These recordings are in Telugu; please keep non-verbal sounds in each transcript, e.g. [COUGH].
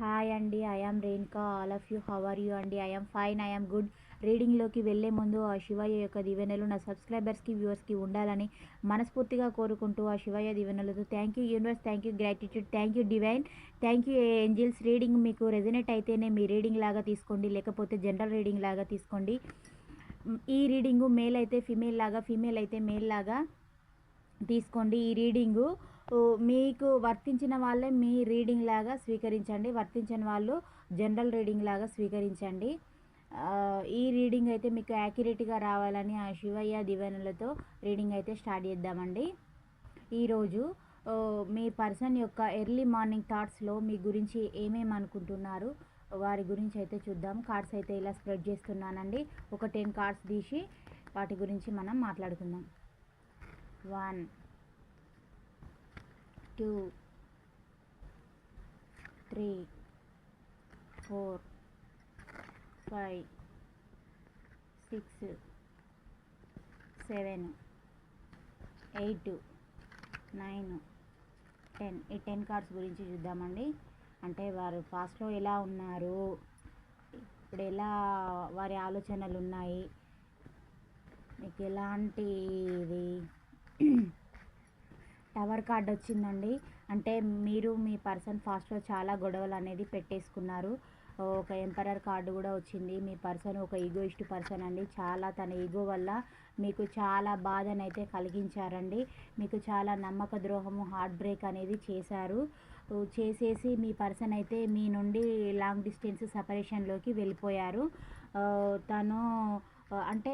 హాయ్ అండి I Renuka all of you how are you అండి ఐ ఫైన్ ఐ గుడ్ రీడింగ్లోకి వెళ్ళే ముందు ఆ శివయ్య యొక్క దీవెనలు నా సబ్స్క్రైబర్స్కి వ్యూవర్స్కి ఉండాలని మనస్ఫూర్తిగా కోరుకుంటూ ఆ శివయ్య దీవెనలతో thank you universe thank you gratitude thank you divine thank you angels reading మీకు రెజనేట్ అయితేనే మీ రీడింగ్ లాగా తీసుకోండి. లేకపోతే జనరల్ రీడింగ్ లాగా తీసుకోండి. ఈ రీడింగు మేల్ అయితే ఫిమేల్ లాగా ఫీమేల్ అయితే మేల్ లాగా తీసుకోండి. ఈ రీడింగు మీకు వర్తించిన వాళ్ళే మీ రీడింగ్ లాగా స్వీకరించండి. వర్తించని వాళ్ళు జనరల్ రీడింగ్ లాగా స్వీకరించండి. ఈ రీడింగ్ అయితే మీకు యాక్యురేట్గా రావాలని ఆ శివయ్య దివెనలతో రీడింగ్ అయితే స్టార్ట్ చేద్దామండి. ఈరోజు మీ పర్సన్ యొక్క ఎర్లీ మార్నింగ్ థాట్స్లో మీ గురించి ఏమేమి అనుకుంటున్నారు? వారి గురించి అయితే చూద్దాం. కార్డ్స్ అయితే ఇలా స్ప్రెడ్ చేస్తున్నానండి. ఒక టెన్ కార్డ్స్ తీసి వాటి గురించి మనం మాట్లాడుకుందాం. One two three four five six seven eight nine ten. ఈ టెన్ కార్డ్స్ గురించి చూద్దామండి. అంటే వారు పాస్ట్లో ఎలా ఉన్నారు? ఇప్పుడు ఎలా వారి ఆలోచనలు ఉన్నాయి? మీకు ఎలాంటి ఇది టవర్ కార్డ్ వచ్చిందండి. అంటే మీరు మీ పర్సన్ ఫాస్ట్లో చాలా గొడవలు అనేది పెట్టేసుకున్నారు. ఒక ఎంపరర్ కార్డు కూడా వచ్చింది. మీ పర్సన్ ఒక ఈగోయిస్ట్ పర్సన్ అండి. చాలా తన ఈగో వల్ల మీకు చాలా బాధనైతే కలిగించారండి. మీకు చాలా నమ్మక ద్రోహము హార్ట్ బ్రేక్ అనేది చేశారు. చేసేసి మీ పర్సన్ అయితే మీ నుండి లాంగ్ డిస్టెన్స్ సపరేషన్లోకి వెళ్ళిపోయారు. తను అంటే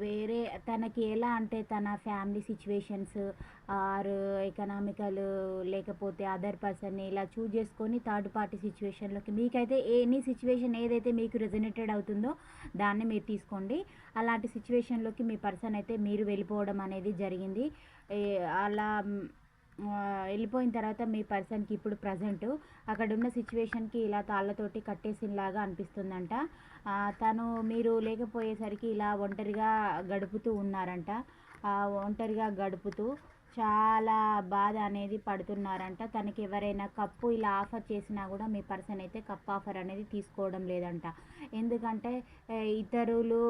వేరే తనకి ఎలా అంటే తన ఫ్యామిలీ సిచ్యువేషన్స్ ఆర్ ఎకనామికల్ లేకపోతే అదర్ పర్సన్ని ఇలా చూజ్ చేసుకొని థర్డ్ పార్టీ సిచ్యువేషన్లోకి మీకైతే ఎనీ సిచ్యువేషన్ ఏదైతే మీకు రెజనేటెడ్ అవుతుందో దాన్ని మీరు తీసుకోండి. అలాంటి సిచ్యువేషన్లోకి మీ పర్సన్ అయితే మీరు వెళ్ళిపోవడం అనేది జరిగింది. అలా వెళ్ళిపోయిన తర్వాత మీ పర్సన్కి ఇప్పుడు ప్రజెంట్ అక్కడ ఉన్న సిచ్యువేషన్కి ఇలా తాళ్ళతోటి కట్టేసినలాగా అనిపిస్తుందంట. తను మీరు లేకపోయేసరికి ఇలా ఒంటరిగా గడుపుతూ ఉన్నారంట. ఒంటరిగా గడుపుతూ చాలా బాధ అనేది పడుతున్నారంట. తనకి ఎవరైనా కప్పు ఇలా ఆఫర్ చేసినా కూడా మీ పర్సన్ అయితే కప్ ఆఫర్ అనేది తీసుకోవడం లేదంట. ఎందుకంటే ఇతరులు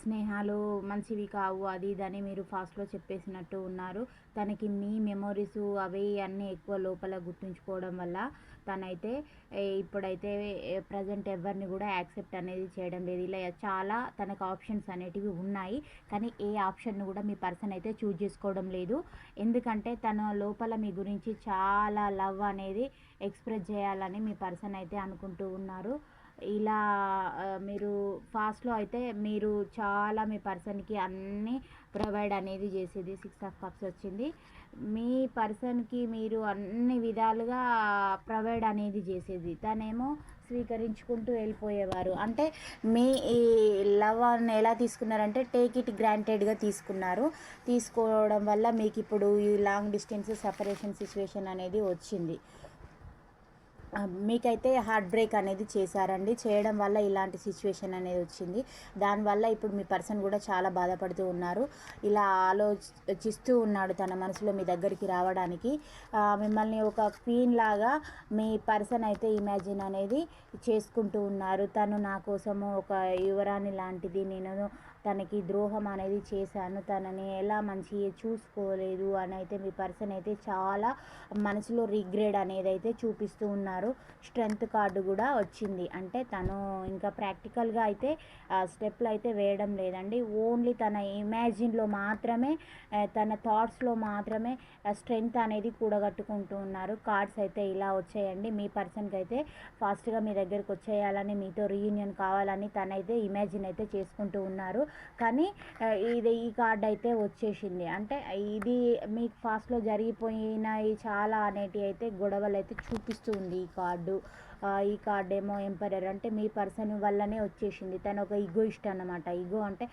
స్నేహాలు మంచివి కావు అది ఇదని మీరు ఫాస్ట్లో చెప్పేసినట్టు ఉన్నారు. తనకి మీ మెమొరీస్ అవి అన్నీ ఎక్కువ లోపల గుర్తుంచుకోవడం వల్ల తనైతే ఇప్పుడైతే ప్రజెంట్ ఎవరిని కూడా యాక్సెప్ట్ అనేది చేయడం లేదు. ఇలా చాలా తనకు ఆప్షన్స్ అనేటివి ఉన్నాయి. కానీ ఏ ఆప్షన్ను కూడా మీ పర్సన్ అయితే చూజ్ చేసుకోవడం లేదు. ఎందుకంటే తన లోపల మీ గురించి చాలా లవ్ అనేది ఎక్స్ప్రెస్ చేయాలని మీ పర్సన్ అయితే అనుకుంటూ ఉన్నారు. ఇలా మీరు ఫాస్ట్లో అయితే మీరు చాలా మీ పర్సన్కి అన్నీ ప్రొవైడ్ అనేది చేసేది సిక్స్ ఆఫ్ కప్స్ వచ్చింది. మీ పర్సన్కి మీరు అన్ని విధాలుగా ప్రొవైడ్ అనేది చేసేది. తనేమో స్వీకరించుకుంటూ వెళ్ళిపోయేవారు. అంటే మీ ఈ లవ్ అని ఎలా తీసుకున్నారంటే టేక్ ఇట్ గ్రాంటెడ్గా తీసుకున్నారు. తీసుకోవడం వల్ల మీకు ఇప్పుడు ఈ లాంగ్ డిస్టెన్స్ సపరేషన్ సిచ్యువేషన్ అనేది వచ్చింది. మీకైతే హార్ట్ బ్రేక్ అనేది చేశారండి. చేయడం వల్ల ఇలాంటి సిచ్యువేషన్ అనేది వచ్చింది. దానివల్ల ఇప్పుడు మీ పర్సన్ కూడా చాలా బాధపడుతూ ఉన్నారు. ఇలా ఆలోచిస్తూ ఉన్నాడు తన మనసులో మీ దగ్గరికి రావడానికి. మిమ్మల్ని ఒక క్వీన్ లాగా మీ పర్సన్ అయితే ఇమాజిన్ అనేది చేసుకుంటూ ఉన్నారు. తను నా కోసము ఒక యువరాణి లాంటిది నేను తనకి ద్రోహం అనేది చేశాను. తనని ఎలా మంచి చూసుకోలేదు అని అయితే మీ పర్సన్ అయితే చాలా మనసులో రిగ్రెడ్ అనేది అయితే చూపిస్తూ ఉన్నారు. స్ట్రెంగ్త్ కార్డు కూడా వచ్చింది. అంటే తను ఇంకా ప్రాక్టికల్గా అయితే స్టెప్లు అయితే వేయడం లేదండి. ఓన్లీ తన ఇమాజిన్లో మాత్రమే తన థాట్స్లో మాత్రమే స్ట్రెంగ్త్ అనేది కూడగట్టుకుంటూ ఉన్నారు. కార్డ్స్ అయితే ఇలా వచ్చాయండి. మీ పర్సన్కి అయితే ఫాస్ట్గా మీ దగ్గరికి వచ్చేయాలని మీతో రీయూనియన్ కావాలని తనైతే ఇమాజిన్ అయితే చేసుకుంటూ ఉన్నారు. కానీ ఇది ఈ కార్డ్ అయితే వచ్చేసింది. అంటే ఇది మీకు ఫాస్ట్లో జరిగిపోయినాయి చాలా అనేటివి అయితే గొడవలు అయితే చూపిస్తుంది ఈ కార్డు. ఈ కార్డ్ ఏమో ఎంపరర్ అంటే మీ పర్సన్ వల్లనే వచ్చేసింది. తను ఒక ఇగో ఇష్టం అనమాట ఇగో అంటే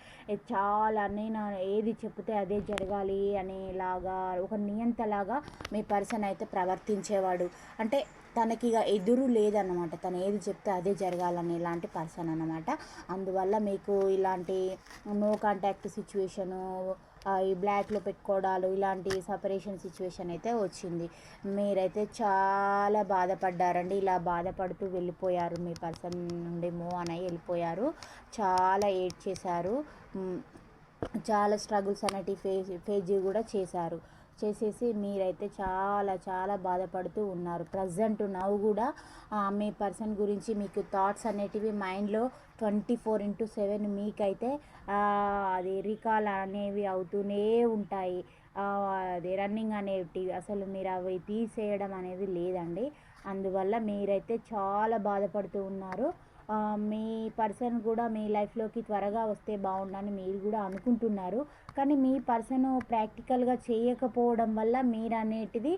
చాలా నేను ఏది చెప్తే అదే జరగాలి అనేలాగా ఒక నియంతలాగా మీ పర్సన్ అయితే ప్రవర్తించేవాడు. అంటే తనకి ఇక ఎదురు లేదన్నమాట. తను ఏది చెప్తే అదే జరగాలని ఇలాంటి పర్సన్ అన్నమాట. అందువల్ల మీకు ఇలాంటి నో కాంటాక్ట్ సిచ్యువేషను ఈ బ్లాక్లో పెట్టుకోవడాలు ఇలాంటి సపరేషన్ సిచ్యువేషన్ అయితే వచ్చింది. మీరైతే చాలా బాధపడ్డారండి. ఇలా బాధపడుతూ వెళ్ళిపోయారు మీ పర్సన్ నుండి మూవ్ అని వెళ్ళిపోయారు. చాలా ఏడ్ చేశారు చాలా స్ట్రగుల్స్ అనేటివి ఫేస్ ఫేస్ కూడా చేశారు. చేసేసి మీరైతే చాలా చాలా బాధపడుతూ ఉన్నారు. ప్రజెంట్ నవ్వు కూడా మీ పర్సన్ గురించి మీకు థాట్స్ అనేటివి మైండ్లో ట్వంటీ ఫోర్ ఇంటూ సెవెన్ మీకైతే అది రికాల్ అనేవి అవుతూనే ఉంటాయి. అది రన్నింగ్ అనేటివి అసలు మీరు అవి తీసేయడం అనేది లేదండి. అందువల్ల మీరైతే చాలా బాధపడుతూ ఉన్నారు. మీ పర్సన్ కూడా మీ లైఫ్లోకి త్వరగా వస్తే బాగుండని మీరు కూడా అనుకుంటున్నారు. కానీ మీ పర్సన్ ప్రాక్టికల్గా చేయకపోవడం వల్ల మీరు అనేటిది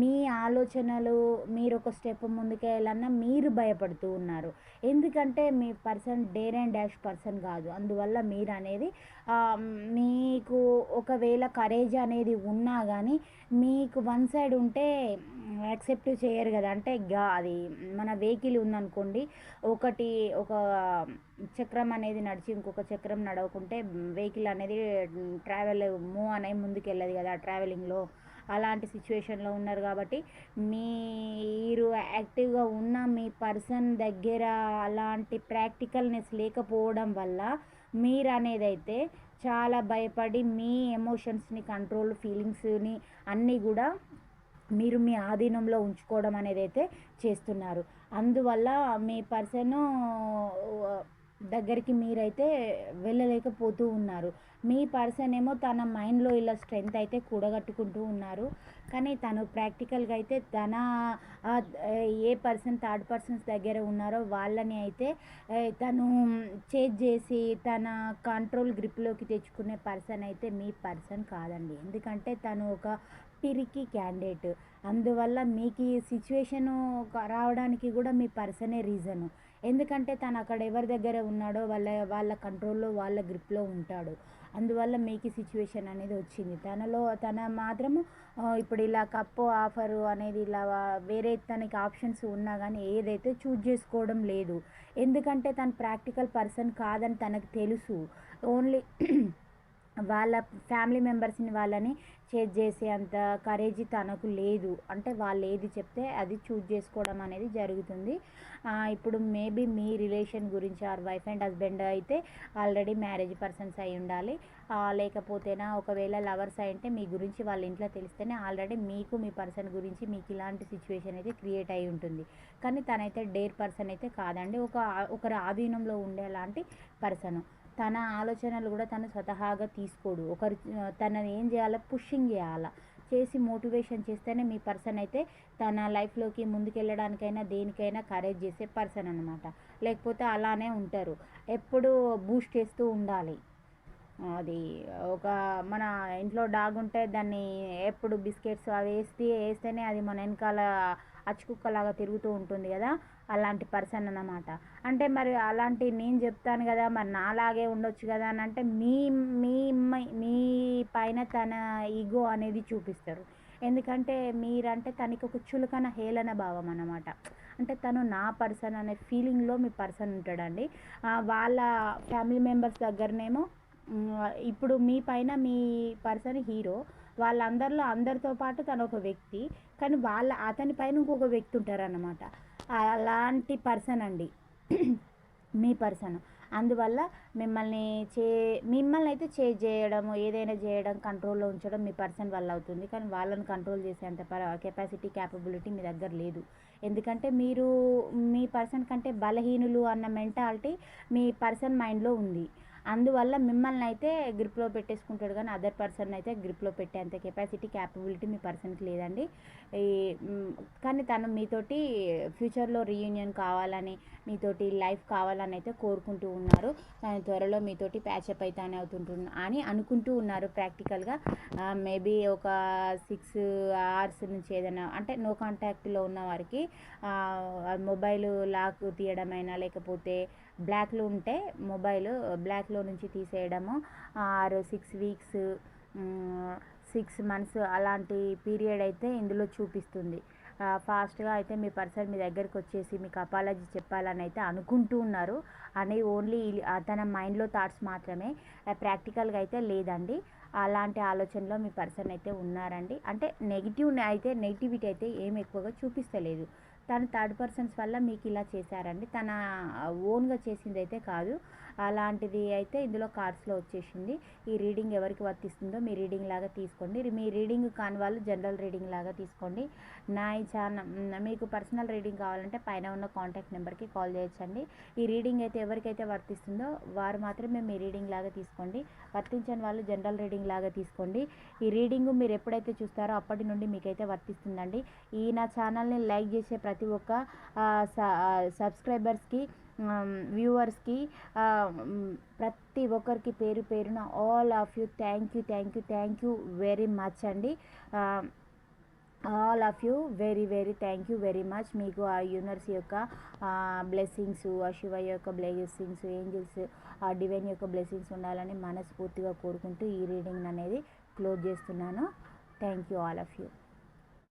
మీ ఆలోచనలు మీరు ఒక స్టెప్ ముందుకెళ్ళాలన్నా మీరు భయపడుతూ ఉన్నారు. ఎందుకంటే మీ person dare and dash person కాదు. అందువల్ల మీరు అనేది మీకు ఒకవేళ కరేజ్ అనేది ఉన్నా కానీ మీకు వన్ సైడ్ ఉంటే యాక్సెప్ట్ చేయరు కదా. అంటే గా అది మన వెహికల్ ఉందనుకోండి ఒకటి ఒక చక్రం అనేది నడిచి ఇంకొక చక్రం నడవకుంటే వెహికల్ అనేది ట్రావెల్ మూవ్ అనేది ముందుకు వెళ్ళదు కదా ట్రావెలింగ్లో. అలాంటి సిచ్యువేషన్లో ఉన్నారు కాబట్టి మీరు యాక్టివ్గా ఉన్న మీ పర్సన్ దగ్గర అలాంటి ప్రాక్టికల్నెస్ లేకపోవడం వల్ల మీరు అనేది అయితే చాలా భయపడి మీ ఎమోషన్స్ని కంట్రోల్ ఫీలింగ్స్ని అన్నీ కూడా మీరు మీ ఆధీనంలో ఉంచుకోవడం అనేది అయితే చేస్తున్నారు. అందువల్ల మీ పర్సన్ దగ్గరికి మీరైతే వెళ్ళలేకపోతూ ఉన్నారు. మీ పర్సన్ ఏమో తన మైండ్లో ఇలా స్ట్రెంగ్త్ అయితే కూడగట్టుకుంటూ ఉన్నారు. కానీ తను ప్రాక్టికల్గా అయితే తన ఏ పర్సన్ థర్డ్ పర్సన్స్ దగ్గర ఉన్నారో వాళ్ళని అయితే తను చేజ్ చేసి తన కంట్రోల్ గ్రిప్లోకి తెచ్చుకునే పర్సన్ అయితే మీ పర్సన్ కాదండి. ఎందుకంటే తను ఒక పిరికి క్యాండిడేట్. అందువల్ల మీకు ఈ సిచ్యువేషను రావడానికి కూడా మీ పర్సనే రీజను. ఎందుకంటే తను అక్కడ ఎవరి దగ్గర ఉన్నాడో వాళ్ళ వాళ్ళ కంట్రోల్లో వాళ్ళ గ్రిప్లో ఉంటాడు. అందువల్ల మీకు సిచ్యువేషన్ అనేది వచ్చింది. తనలో తన మాత్రము ఇప్పుడు ఇలా కప్పు ఆఫరు అనేది ఇలా వేరే తనకి ఆప్షన్స్ ఉన్నా కానీ ఏదైతే చూజ్ చేసుకోవడం లేదు. ఎందుకంటే తను ప్రాక్టికల్ పర్సన్ కాదని తనకు తెలుసు. ఓన్లీ వాళ్ళ ఫ్యామిలీ మెంబర్స్ని వాళ్ళని చేజ్ చేసే అంత కరేజ్ తనకు లేదు. అంటే వాళ్ళు ఏది చెప్తే అది చూజ్ చేసుకోవడం అనేది జరుగుతుంది. ఇప్పుడు మేబీ మీ రిలేషన్ గురించి ఆర్ వైఫ్ అండ్ హస్బెండ్ అయితే ఆల్రెడీ మ్యారేజ్ పర్సన్స్ అయి ఉండాలి. లేకపోతేనా ఒకవేళ లవర్స్ అయి మీ గురించి వాళ్ళ ఇంట్లో తెలిస్తేనే ఆల్రెడీ మీకు మీ పర్సన్ గురించి మీకు ఇలాంటి సిచ్యువేషన్ అయితే క్రియేట్ అయి ఉంటుంది. కానీ తనైతే డేర్ పర్సన్ అయితే కాదండి. ఒక ఒకరి ఆధీనంలో ఉండేలాంటి పర్సన్ తన ఆలోచనలు కూడా తను స్వతహాగా తీసుకోడు. ఒకరు తనని ఏం చేయాలో? పుషింగ్ చేయాలా? చేసి మోటివేషన్ చేస్తేనే మీ పర్సన్ అయితే తన లైఫ్లోకి ముందుకెళ్ళడానికైనా దేనికైనా కరేజ్ చేసే పర్సన్ అనమాట లేకపోతే అలానే ఉంటారు. ఎప్పుడు బూస్ట్ చేస్తూ ఉండాలి. అది ఒక మన ఇంట్లో డాగ్ ఉంటే దాన్ని ఎప్పుడు బిస్కెట్స్ అవి వేస్తే వేస్తేనే అది మన వెనకాల అచ్చుకుక్కలాగా తిరుగుతూ ఉంటుంది కదా అలాంటి పర్సన్ అన్నమాట. అంటే మరి అలాంటి నేను చెప్తాను కదా మరి నాలాగే ఉండొచ్చు కదా అని అంటే మీ మీ మీ పైన తన ఈగో అనేది చూపిస్తారు. ఎందుకంటే మీరంటే తనకి ఒక చులకన హేళన భావం అన్నమాట. అంటే తను నా పర్సన్ అనే ఫీలింగ్లో మీ పర్సన్ ఉంటాడండి. వాళ్ళ ఫ్యామిలీ మెంబర్స్ దగ్గరనేమో ఇప్పుడు మీ పైన మీ పర్సన్ హీరో వాళ్ళందరిలో అందరితో పాటు తను ఒక వ్యక్తి కానీ వాళ్ళ అతని పైన ఇంకొక వ్యక్తి ఉంటారన్నమాట. అలాంటి పర్సన్ అండి. [CLEARS THROAT] మీ పర్సన్. అందువల్ల మిమ్మల్ని చే మిమ్మల్ని అయితే చే చేయడము ఏదైనా చేయడం కంట్రోల్లో ఉంచడం మీ పర్సన్ వల్ల అవుతుంది. కానీ వాళ్ళని కంట్రోల్ చేసేంత కెపాసిటీ క్యాపబిలిటీ మీ దగ్గర లేదు. ఎందుకంటే మీరు మీ పర్సన్ కంటే బలహీనులు అన్న మెంటాలిటీ మీ పర్సన్ మైండ్లో ఉంది. అందువల్ల మిమ్మల్ని అయితే గ్రిప్లో పెట్టేసుకుంటాడు కానీ అదర్ పర్సన్ అయితే గ్రిప్లో పెట్టేంత కెపాసిటీ క్యాపబిలిటీ మీ పర్సన్కి లేదండి. ఈ కానీ తను మీతోటి ఫ్యూచర్లో రీయూనియన్ కావాలని మీతోటి లైఫ్ కావాలని అయితే కోరుకుంటూ ఉన్నారు. కానీ త్వరలో మీతోటి ప్యాచప్ అవుతానే అవుతుంటున్నా అని అనుకుంటూ ఉన్నారు ప్రాక్టికల్గా మేబీ ఒక సిక్స్ అవర్స్ నుంచి ఏదైనా అంటే నో కాంటాక్ట్లో ఉన్న వారికి మొబైల్ లాక్ తీయడమైనా లేకపోతే బ్లాక్లో ఉంటే మొబైల్ బ్లాక్లో నుంచి తీసేయడము ఆరు సిక్స్ వీక్స్ సిక్స్ మంత్స్ అలాంటి పీరియడ్ అయితే ఇందులో చూపిస్తుంది. ఫాస్ట్గా అయితే మీ పర్సన్ మీ దగ్గరికి వచ్చేసి మీకు అపాలజీ చెప్పాలని అయితే అనుకుంటూ ఉన్నారు. అని ఓన్లీ తన మైండ్లో థాట్స్ మాత్రమే. ప్రాక్టికల్గా అయితే లేదండి. అలాంటి ఆలోచనలో మీ పర్సన్ అయితే ఉన్నారండి. అంటే నెగిటివ్ అయితే నెగిటివిటీ అయితే ఏం ఎక్కువగా చూపిస్తలేదు. తను థర్డ్ పర్సన్స్ వల్ల మీకు ఇలా చేశారండి. తన ఓన్గా చేసింది అయితే కాదు. అలాంటిది అయితే ఇందులో కార్డ్స్లో వచ్చేసింది. ఈ రీడింగ్ ఎవరికి వర్తిస్తుందో మీ రీడింగ్ లాగా తీసుకోండి. మీ రీడింగ్ కాని వాళ్ళు జనరల్ రీడింగ్ లాగా తీసుకోండి. నా ఈ ఛానల్ మీకు పర్సనల్ రీడింగ్ కావాలంటే పైన ఉన్న కాంటాక్ట్ నెంబర్కి కాల్ చేయొచ్చండి. ఈ రీడింగ్ అయితే ఎవరికైతే వర్తిస్తుందో వారు మాత్రమే మీ రీడింగ్ లాగా తీసుకోండి. వర్తించని వాళ్ళు జనరల్ రీడింగ్ లాగా తీసుకోండి. ఈ రీడింగ్ మీరు ఎప్పుడైతే చూస్తారో అప్పటి నుండి మీకైతే వర్తిస్తుందండి. ఈ నా ఛానల్ని లైక్ చేసే ప్రతి ఒక్క సబ్స్క్రైబర్స్కి వ్యూవర్స్కి ప్రతి ఒక్కరికి పేరు పేరున all of you thank you thank you thank you very much అండి. All of you very very thank you very much. మీకు ఆ యూనివర్స్ యొక్క బ్లెస్సింగ్స్ ఆ శివ యొక్క బ్లెస్సింగ్స్ ఏంజిల్స్ ఆ డివైన్ యొక్క బ్లెస్సింగ్స్ ఉండాలని మనస్ఫూర్తిగా కోరుకుంటూ ఈ రీడింగ్ అనేది క్లోజ్ చేస్తున్నాను. Thank you all of you.